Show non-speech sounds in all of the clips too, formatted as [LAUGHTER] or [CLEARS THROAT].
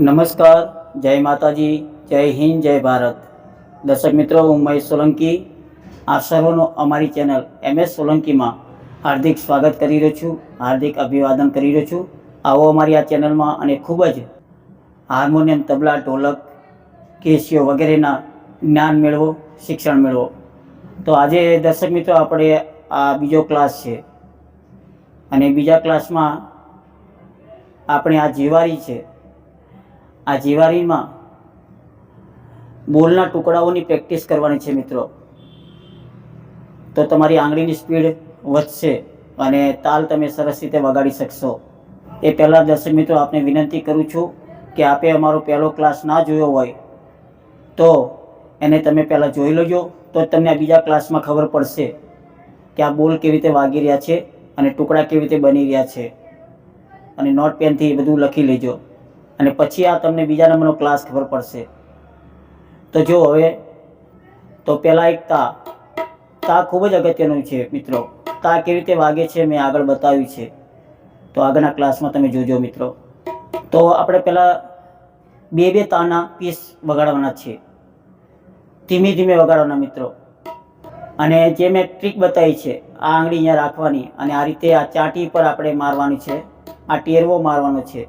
નમસ્કાર, જય માતાજી, જય હિન્દ, જય ભારત. દર્શક મિત્રો, હું મહેશ સોલંકી. આ સર્વનો અમારી ચેનલ એમ એસ સોલંકીમાં હાર્દિક સ્વાગત કરી રહ્યો છું, હાર્દિક અભિવાદન કરી રહ્યો છું. આવો અમારી આ ચેનલમાં અને ખૂબ જ હાર્મોનિયમ, તબલા, ઢોલક, કેસીઓ વગેરેના જ્ઞાન મેળવો, શિક્ષણ મેળવો. તો આજે દર્શક મિત્રો, આપણે આ બીજો ક્લાસ છે. અને બીજા ક્લાસમાં આપણે આ જીવારી છે. આ જીવારીમાં બોલના ટુકડાઓની પ્રેક્ટિસ કરવાની છે મિત્રો. તો તમારી આંગળીની સ્પીડ વધશે અને તાલ તમે સરસ રીતે વગાડી શકશો. એ પહેલાં દર્શક મિત્રો, આપને વિનંતી કરું છું કે આપે અમારો પહેલો ક્લાસ ના જોયો હોય, તો એને તમે પહેલાં જોઈ લેજો, તો તમને બીજા ક્લાસમાં ખબર પડશે કે આ બોલ કેવી રીતે વાગી રહ્યા છે અને ટુકડા કેવી રીતે બની રહ્યા છે. અને નોટ પેનથી એ બધું લખી લેજો. અને પછી આ તમને બીજા નંબરનો ક્લાસ ખબર પડશે. તો જો હવે, તો પહેલાં એક તા. તા ખૂબ જ અગત્યનું છે મિત્રો. તા કેવી રીતે વાગે છે મેં આગળ બતાવ્યું છે. તો આગળના ક્લાસમાં તમે જોજો મિત્રો. તો આપણે પહેલાં બે બે તાના પીસ વગાડવાના છે. ધીમે ધીમે વગાડવાના મિત્રો. અને જે મેં ટ્રીક બતાવી છે, આ આંગળી અહીંયા રાખવાની અને આ રીતે આ ચાટી પર આપણે મારવાની છે. આ ટેરવો મારવાનો છે.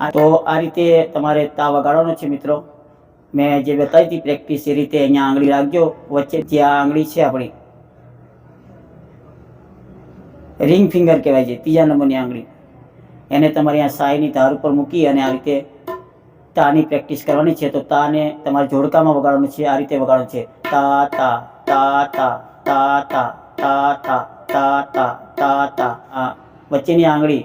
તા આ રીતે તમારે તા વગાડવાનો છે મિત્રો મેં જે બતાવી હતી પ્રેક્ટિસ એ રીતે અહીંયા આંગળી રાખજો વચ્ચે જે આ આંગળી છે આપણી રિંગ ફિંગર કહેવાય છે ત્રીજા નંબરની આંગળી એને તમારે અહીંયા સાયની ધાર ઉપર મૂકી અને આ રીતે તાની પ્રેક્ટિસ કરવાની છે તો તાને તમારે જોડકામાં વગાડવાનું છે આ રીતે વગાડવાનું છે તા તા તા તા તા તા તા તા તા તા તા તા વચ્ચેની આંગળી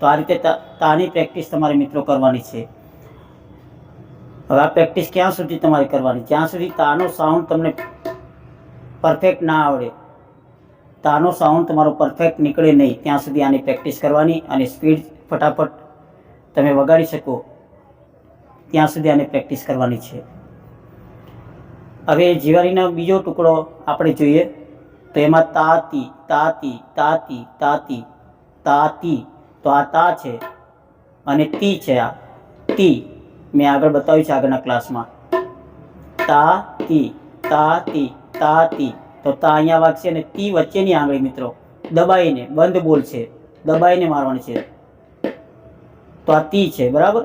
તો આ રીતે તાની પ્રેક્ટિસ તમારે મિત્રો કરવાની છે. હવે આ પ્રેક્ટિસ ક્યાં સુધી તમારે કરવાની? જ્યાં સુધી તાનો સાઉન્ડ તમને પરફેક્ટ ના આવડે. તાનો સાઉન્ડ તમારો પરફેક્ટ નીકળે નહીં, ત્યાં સુધી આની પ્રેક્ટિસ કરવાની અને સ્પીડ ફટાફટ તમે વગાડી શકો. ત્યાં સુધી આને પ્રેક્ટિસ કરવાની છે. હવે જીવારીનો બીજો ટુકડો આપણે જોઈએ, તો એમાં તાતી તાતી તાતી તાતી તાતી, તો આ તા છે અને તી છે આ. તી, મેં આગળ બતાવ્યું છે આગળના ક્લાસમાં. તા તી તા તી તા તી તો તા અહીંયા વાગશે અને તી વચ્ચેની આંગળી મિત્રો, દબાઈને બંધ બોલ છે, દબાઈને મારવાની છે. તો આ તી છે, બરાબર?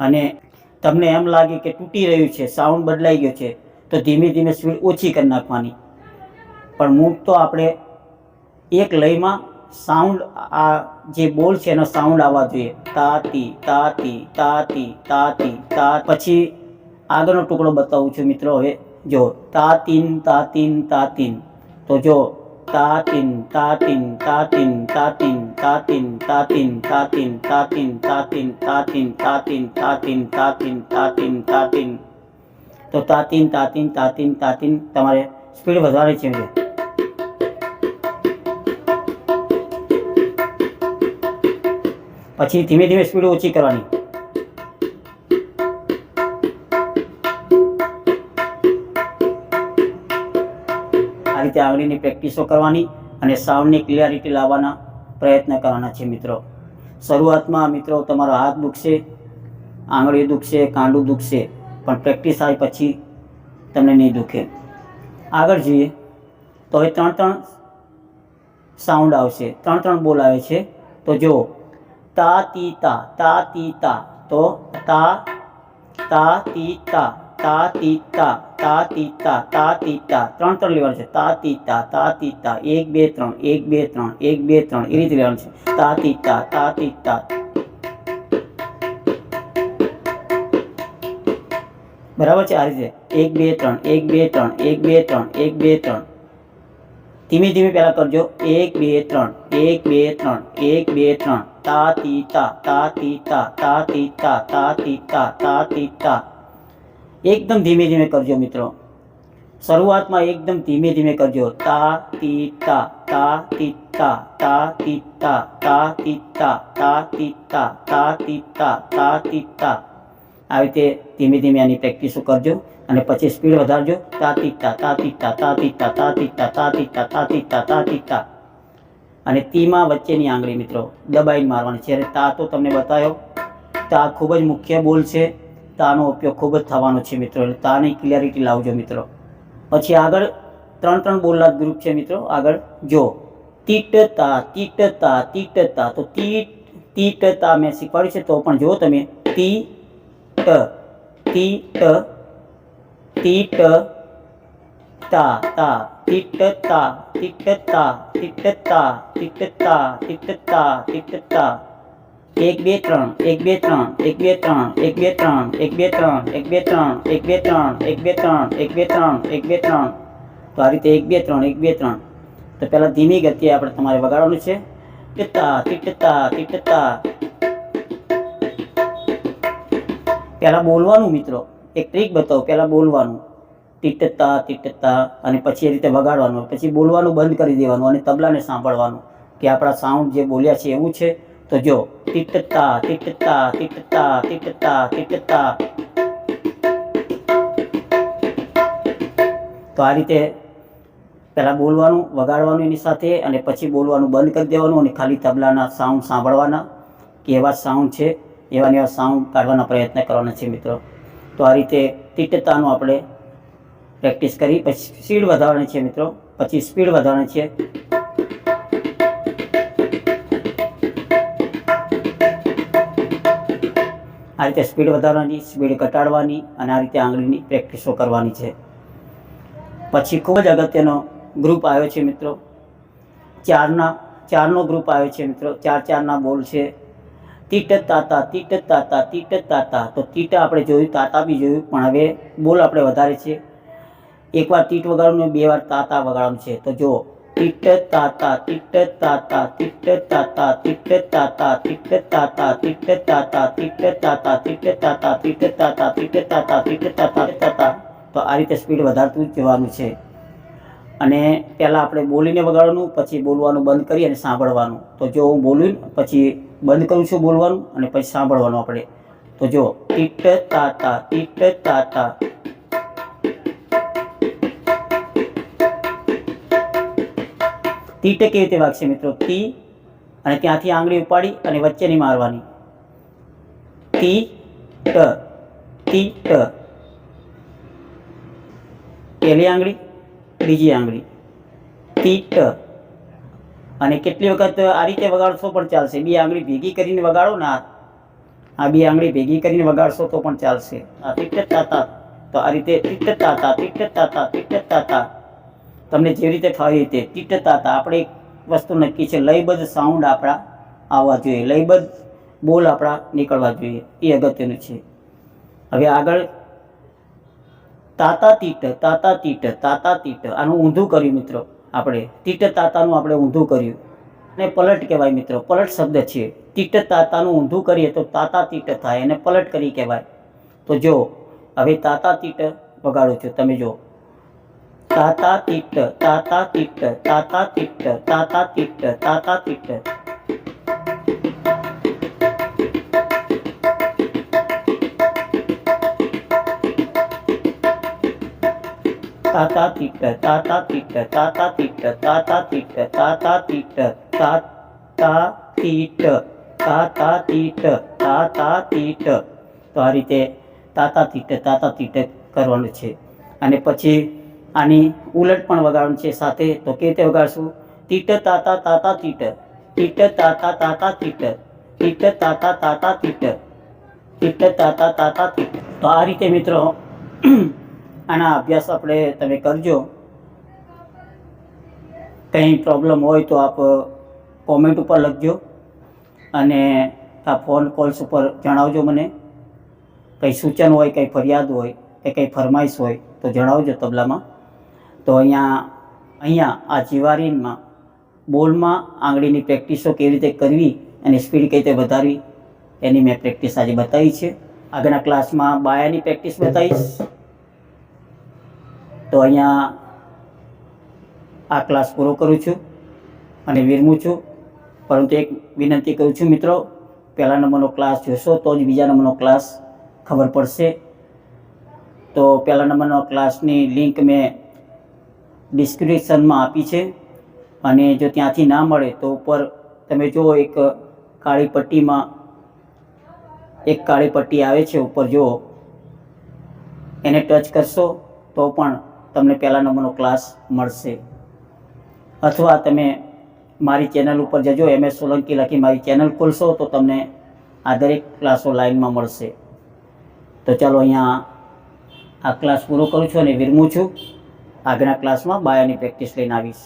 અને તમને એમ લાગે કે તૂટી રહ્યું છે સાઉન્ડ બદલાઈ ગયો છે, તો ધીમે ધીમે સ્પીડ ઓછી કરી નાખવાની. પણ મૂળ તો આપણે એક લયમાં સાઉન્ડ આ જે બોલ છે એનો સાઉન્ડ આવવા જોઈએ. તાતી તાતી તાતી તાતી તા પછી આગળનો ટુકડો બતાવું છું મિત્રો હવે. જો તાતીન તાતીન તાતીન. તો જો tatin tatin tatin tatin tatin tatin tatin tatin tatin tatin tatin tatin tatin tatin tatin તો તાતીન તાતીન તાતીન તાતીન તમારે સ્પીડ વધારે છે પછી ધીમે ધીમે સ્પીડ ઓછી કરવાની આ રીતે આંગળીની પ્રેક્ટિસો કરવાની અને સાઉન્ડની ક્લિયરિટી લાવવાના પ્રયત્ન કરવાના છે મિત્રો. શરૂઆતમાં મિત્રો તમારો હાથ દુખશે, આંગળી દુખશે, કાંડું દુખશે, પણ પ્રેક્ટિસ આવી પછી તમને નહીં દુખે. આગળ જોઈએ, તો હવે ત્રણ ત્રણ સાઉન્ડ આવશે. ત્રણ ત્રણ બોલ આવે છે. તો જો તા તી તા તા તી તા, તો તા તા તી તા. તા તી તા તા તી તા તા તી તા ત્રણ ત્રણ લેવાનું છે તા તી તા તા તી તા એક બે ત્રણ એક બે ત્રણ એક બે ત્રણ એ રીતે લેવાનું છે તા તી તા તા તી તા બરાબર છે આ રીતે એક બે ત્રણ એક બે ત્રણ એક બે ત્રણ એક બે ત્રણ ધીમે ધીમે પહેલા કરજો એક બે ત્રણ એક બે ત્રણ એક બે ત્રણ તા તી તા તા તી તા તા તી તા તા તી તા તા તી તા એકદમ ધીમે ધીમે કરજો મિત્રો શરૂઆતમાં એકદમ ધીમે ધીમે કરજો તા તી તા તા તી તા તા તી તા તા તી તા તા તી તા તા તી તા તા તી તા આવી રીતે ધીમે ધીમે આની પ્રેક્ટિસો કરજો અને પછી સ્પીડ વધારજો તા તી તા તા તી તા તા તી તા તા તી તા તા તી તા તા તી તા તા તી તા અને તીમાં વચ્ચેની આંગળી મિત્રો દબાઈને મારવાની છે તા તો તમને બતાવ્યો તા ખૂબ જ મુખ્ય બોલ છે તાનો ઉપયોગ ખૂબ જ થવાનો છે મિત્રો. એટલે તાની ક્લિયરિટી લાવજો મિત્રો. પછી આગળ ત્રણ ત્રણ બોલના ગ્રુપ છે મિત્રો. આગળ જો તીટતા તીટતા તીટતા, તો તીટ, તીટતા મેં શીખવાડ્યું છે, તો પણ જો તમે તી, ટ, તીટ તીટ તા તા તીટતા તીટતા તીટતા તીટતા તીટતા તીટતા એક બે ત્રણ એક બે ત્રણ એક બે ત્રણ એક બે ત્રણ એક બે ત્રણ એક બે ત્રણ એક બે ત્રણ એક બે ત્રણ એક બે ત્રણ એક બે ત્રણ તો આ રીતે એક બે ત્રણ એક બે ત્રણ તો પહેલાં ધીમી ગતિએ આપણે તમારે વગાડવાનું છે ટીટતા ટીટતા ટીટતા પહેલાં બોલવાનું મિત્રો એક ટ્રીક બતાવો પહેલાં બોલવાનું ટીટતા ટીટતા અને પછી એ રીતે વગાડવાનું પછી બોલવાનું બંધ કરી દેવાનું અને તબલાને સાંભળવાનું કે આપણા સાઉન્ડ જે બોલ્યા છે એવું છે તો જો ટીટતા ટીટતા ટીટતા ટીટતા ટીટતા તો આ રીતે પહેલાં બોલવાનું, વગાડવાનું એની સાથે અને પછી બોલવાનું બંધ કરી દેવાનું અને ખાલી તબલાના સાઉન્ડ સાંભળવાના, કે એવા સાઉન્ડ છે, એવા એવા સાઉન્ડ કાઢવાના પ્રયત્ન કરવાના છે મિત્રો. તો આ રીતે તીટતાનું આપણે પ્રેક્ટિસ કરી, પછી સ્પીડ વધારવાની છે મિત્રો. પછી સ્પીડ વધારવાની છે. આ રીતે સ્પીડ વધારવાની સ્પીડ ઘટાડવાની અને આ રીતે આંગળીની પ્રેક્ટિસો કરવાની છે. પછી ખૂબ જ અગત્યનો ગ્રુપ આવ્યો છે મિત્રો. ચારના, ચારનો ગ્રુપ આવ્યો છે મિત્રો. ચાર ચારના બોલ છે. તીટ તાતા તીટ તાતા તીટ તાતા. તો તીટ આપણે જોયું, તાતા બી જોયું, પણ હવે બોલ આપણે વધારે છે. એકવાર તીટ વગાડવાનું બે વાર તાતા વગાડવાનું છે. તો જો તીટ તાતા તીટ તાતા તીટ તાતા તીટ તાતા તીટ તાતા તીટ તાતા તીટ તાતા તીટ તાતા તીટ તાતા તીટ તાતા તીટ તાતા તાતા તો આ રીતે સ્પીડ વધારતું જવાનું છે અને પહેલાં આપણે બોલીને વગાડવાનું પછી બોલવાનું બંધ કરી અને સાંભળવાનું તો જો હું બોલું પછી બંધ કરું છું બોલવાનું અને પછી સાંભળવાનું આપણે તો જો ટીટ તાતા ટીટ તાતા તીટ કેવી રીતે વાગશે મિત્રો તી અને ત્યાંથી આંગળી ઉપાડી અને વચ્ચેની મારવાની તી ટ તી ટ પહેલી આંગળી બીજી આંગળી તીટ અને કેટલી વખત આ રીતે વગાડશો પણ ચાલશે બે આંગળી ભેગી કરીને વગાડો ને આ બે આંગળી ભેગી કરીને વગાડશો તો પણ ચાલશે આ તીટ તાતા તો આ રીતે તીટ તાતા તીટ તાતા તીટ તાતા તમને જેવી રીતે ફાવી રીતે તીટ તાતા આપણે એક વસ્તુ નક્કી છે, લયબદ્ધ સાઉન્ડ આપણા આવવા જોઈએ. લયબદ્ધ બોલ આપણા નીકળવા જોઈએ. એ અગત્યનું છે. હવે આગળ તાતા તીટ તાતા તીટ તાતા તીટ. આનું ઊંધું કર્યું મિત્રો આપણે. તીટ તાતાનું આપણે ઊંધું કર્યું. અને પલટ કહેવાય મિત્રો. પલટ શબ્દ છે. તીટ તાતાનું ઊંધું કરીએ તો તાતા તીટ થાય. એને પલટ કરી કહેવાય. તો જો, હવે તાતા તીટ વગાડું છું. તમે જો તાતા તિટ તાતા તિટ તાતા તિટ તાતા તિટ તાતા તિટ તાતા તિટ તાતા તિટ તાતા તિટ તાતા તિટ તાતા તિટ તાતા તિટ તાતા તિટ તાતા તિટ તો આ રીતે તાતા તિટ તાતા તિટ કરવાનું છે અને પછી આની ઉલટ પણ વગાડવાનું છે સાથે, તો કે રીતે વગાડશું? તીટ તાતા તાતા તીટ તીટ તાતા તાતા તીટ તીટ તાતા તાતા તીટ તીટ તાતા તાતા તીટ તો આ રીતે મિત્રો, [CLEARS THROAT] આના અભ્યાસ આપણે તમે કરજો. કંઈ પ્રોબ્લેમ હોય તો આપ કોમેન્ટ ઉપર લખજો. અને આ ફોન કોલ્સ ઉપર જણાવજો મને. કંઈ સૂચન હોય, કંઈ ફરિયાદ હોય, કે કંઈ ફરમાઈશ હોય, તો જણાવજો તબલામાં. તો અહીંયા અહીંયા આ જીવારીનમાં બોલમાં આંગળીની પ્રેક્ટિસો કેવી રીતે કરવી અને સ્પીડ કઈ રીતે વધારવી, એની મેં પ્રેક્ટિસ આજે બતાવી છે. આગળના ક્લાસમાં બાયાની પ્રેક્ટિસ બતાવીશ. તો અહીંયા આ ક્લાસ પૂરો કરું છું અને વિરમું છું. પરંતુ એક વિનંતી કરું છું મિત્રો, પહેલા નંબરનો ક્લાસ જોશો તો જ બીજા નંબરનો ક્લાસ ખબર પડશે. તો પહેલા નંબરનો ક્લાસની લિંક મેં ડિસ્ક્રિપ્શનમાં આપી છે. અને જો ત્યાંથી ના મળે તો ઉપર તમે જુઓ એક કાળી પટ્ટીમાં, એક કાળી પટ્ટી આવે છે ઉપર જુઓ. એને ટચ કરશો તો પણ તમને પહેલા નંબરનો ક્લાસ મળશે. અથવા તમે મારી ચેનલ ઉપર જજો, એમ એસ સોલંકી લખી મારી ચેનલ ખોલશો તો તમને આ દરેક ક્લાસો લાઈનમાં મળશે. તો ચાલો અહીંયા આ ક્લાસ પૂરો કરું છું અને વિરમું છું. આગળના ક્લાસમાં બાયાની પ્રેક્ટિસ લઈને આવીશ.